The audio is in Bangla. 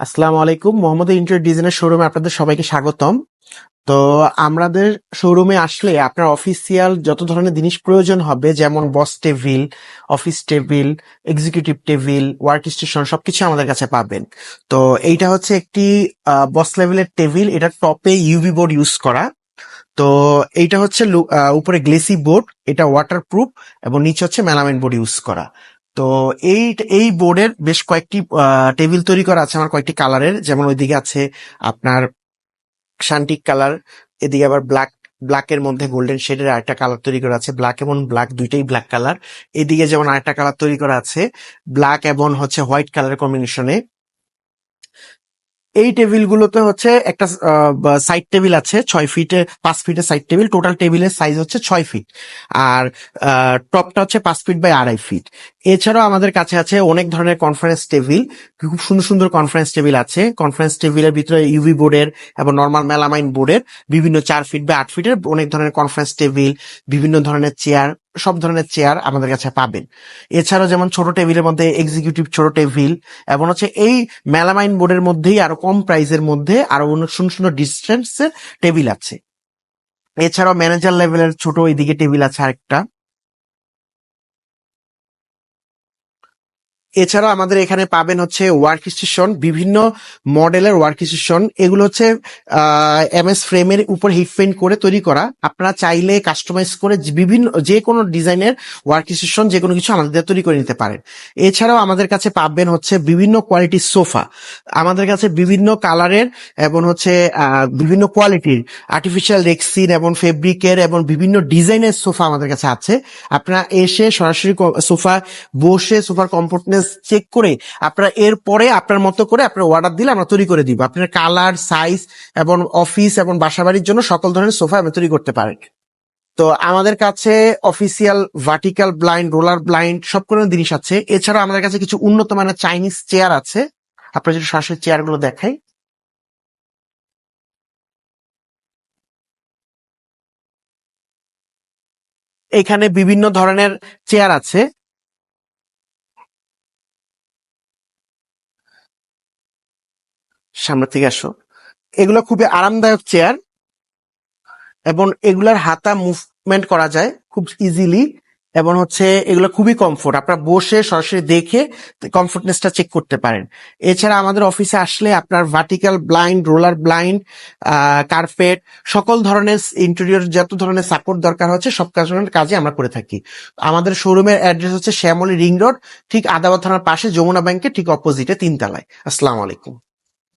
আসসালামু আলাইকুম। মোহাম্মদ ইন্টার ডিজাইনের শোরুমে আপনাদের সবাইকে স্বাগতম। তো আমাদের শোরুমে আসলে আপনার অফিসিয়াল যত ধরনের জিনিস প্রয়োজন হবে, যেমন boss table, office table, executive table work station সবকিছু আমাদের কাছে পাবেন। তো এইটা হচ্ছে একটি বস লেভেলের টেবিল। এটা টপে ইউভি বোর্ড ইউজ করা। তো এইটা হচ্ছে উপরে গ্লেসি বোর্ড। এটা ওয়াটার প্রুফ এবং নিচে হচ্ছে মেলামাইন বোর্ড ইউজ করা। তো এই এই বোর্ডের বেশ কয়েকটি টেবিল তৈরি করা আছে আমার কয়েকটি কালারের। যেমন ওইদিকে আছে আপনার শান্তিক কালার, এদিকে আবার ব্ল্যাক, ব্ল্যাকের মধ্যে গোল্ডেন শেডের আরেকটা কালার তৈরি করা আছে, ব্ল্যাক এবং ব্ল্যাক দুইটাই ব্ল্যাক কালার। এদিকে যেমন আরেকটা কালার তৈরি করা আছে, ব্ল্যাক এবং হচ্ছে হোয়াইট কালার কম্বিনেশনে। এই টেবিলগুলোতে হচ্ছে একটা সাইড টেবিল আছে, ছয় ফিটে, পাঁচ ফিটের সাইড টেবিল টোটাল টেবিলের সাইজ হচ্ছে ছয় ফিট। আর টপটা হচ্ছে পাঁচ ফিট বাই আড়াই ফিট। এছাড়াও আমাদের কাছে আছে অনেক ধরনের কনফারেন্স টেবিল খুব সুন্দর সুন্দর কনফারেন্স টেবিল আছে। কনফারেন্স টেবিলের ভিতরে ইউভি বোর্ডের এবং নর্মাল মেলামাইন বোর্ডের বিভিন্ন চার ফিট বা আট ফিটের অনেক ধরনের কনফারেন্স টেবিল বিভিন্ন ধরনের চেয়ার সব ধরনের চেয়ার আমাদের কাছে পাবেন। এছাড়াও যেমন ছোট টেবিলের মধ্যে এক্সিকিউটিভ ছোট টেবিল এবং হচ্ছে এই মেলামাইন বোর্ডের মধ্যেই আরও কম প্রাইসের মধ্যে আরও সুন্দর সুন্দর ডিস্টেন্সের টেবিল আছে। এছাড়াও ম্যানেজার লেভেলের ছোট ওইদিকে টেবিল আছে আরেকটা। এছাড়াও আমাদের এখানে পাবেন হচ্ছে ওয়ার্ক স্টেশন বিভিন্ন মডেলের ওয়ার্ক স্টেশন এগুলো হচ্ছে এম এস ফ্রেমের উপর হিট করে তৈরি করা। আপনারা চাইলে কাস্টমাইজ করে বিভিন্ন, যে কোনো ডিজাইনের ওয়ার্ক স্টেশন যে কোনো কিছু আমাদের তৈরি করে নিতে পারেন। এছাড়াও আমাদের কাছে পাবেন হচ্ছে বিভিন্ন কোয়ালিটির সোফা আমাদের কাছে বিভিন্ন কালারের এবং হচ্ছে বিভিন্ন কোয়ালিটির আর্টিফিশিয়াল রেক্সিন এবং ফেব্রিকের এবং বিভিন্ন ডিজাইনের সোফা আমাদের কাছে আছে। আপনারা এসে সরাসরি সোফা বসে সোফার কমফোর্টনেস চেক করে আপনারা এরপরে আপনার মতো করে আপনার অর্ডার দিলে আমরা তৈরি করে দিব। আপনার কালার সাইজ এবং অফিস এবং বাসাবাড়ির জন্য সকল ধরনের সোফা আপনি তৈরি করতে পারেন। তো আমাদের কাছে official vertical blind roller blind সব ধরনের জিনিস আছে। এছাড়া আমাদের কাছে কিছু উন্নত মানের চাইনিজ চেয়ার আছে। আপনার যদি সরাসরি চেয়ারগুলো দেখাই। এখানে বিভিন্ন ধরনের চেয়ার আছে। সামনে থেকে আসো। এগুলো খুবই আরামদায়ক চেয়ার এবং এগুলার হাতা মুভমেন্ট করা যায় খুব ইজিলি এবং হচ্ছে এগুলো খুবই কমফোর্ট আপনারা বসে সরাসরি দেখে কমফোর্টনেসটা চেক করতে পারেন। এছাড়া আমাদের অফিসে আসলে আপনার vertical blind roller blind carpet সকল ধরনের ইন্টেরিয়র যত ধরনের সাপোর্ট দরকার হচ্ছে, সব ধরনের কাজে আমরা করে থাকি। আমাদের শোরুমের অ্যাড্রেস হচ্ছে শ্যামলী রিং রোড ঠিক আদাবাদ থানার পাশে যমুনা ব্যাংকের ঠিক অপোজিটে তিনতলায়। আসসালামু আলাইকুম।